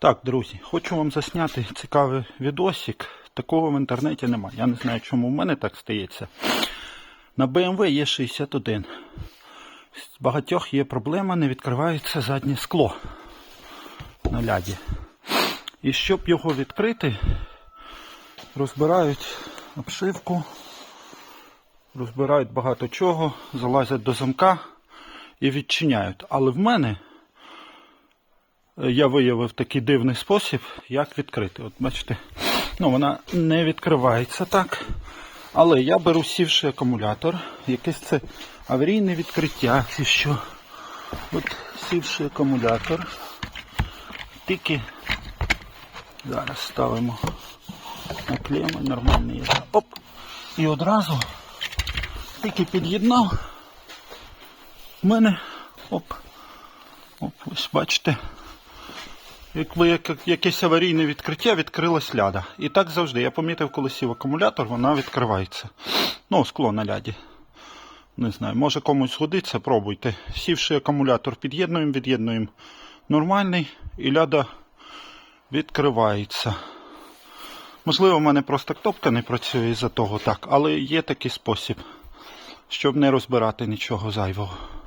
Так, друзі, хочу вам засняти цікавий відосик. Такого в інтернеті немає. Я не знаю, чому в мене так стається. На BMW є 61. З багатьох є проблема, не відкривається заднє скло на ляді. І щоб його відкрити, розбирають обшивку, розбирають багато чого, залазять до замка і відчиняють. Але в мене я виявив такий дивний спосіб, як відкрити. От бачите, ну вона не відкривається так. Але я беру сівший акумулятор, якесь це аварійне відкриття, чи що. От сівший акумулятор. Тільки зараз ставимо на клему, нормальний є. Оп! І одразу тільки під'єднав. В мене оп. Оп, ось бачите. Як якесь аварійне відкриття, відкрилась ляда. І так завжди. Я помітив, коли сів акумулятор, вона відкривається. Ну, скло на ляді. Не знаю, може комусь згодиться, пробуйте. Сівши акумулятор, під'єднуємо, від'єднуємо нормальний і ляда відкривається. Можливо, в мене просто кнопка не працює із-за того так, але є такий спосіб, щоб не розбирати нічого зайвого.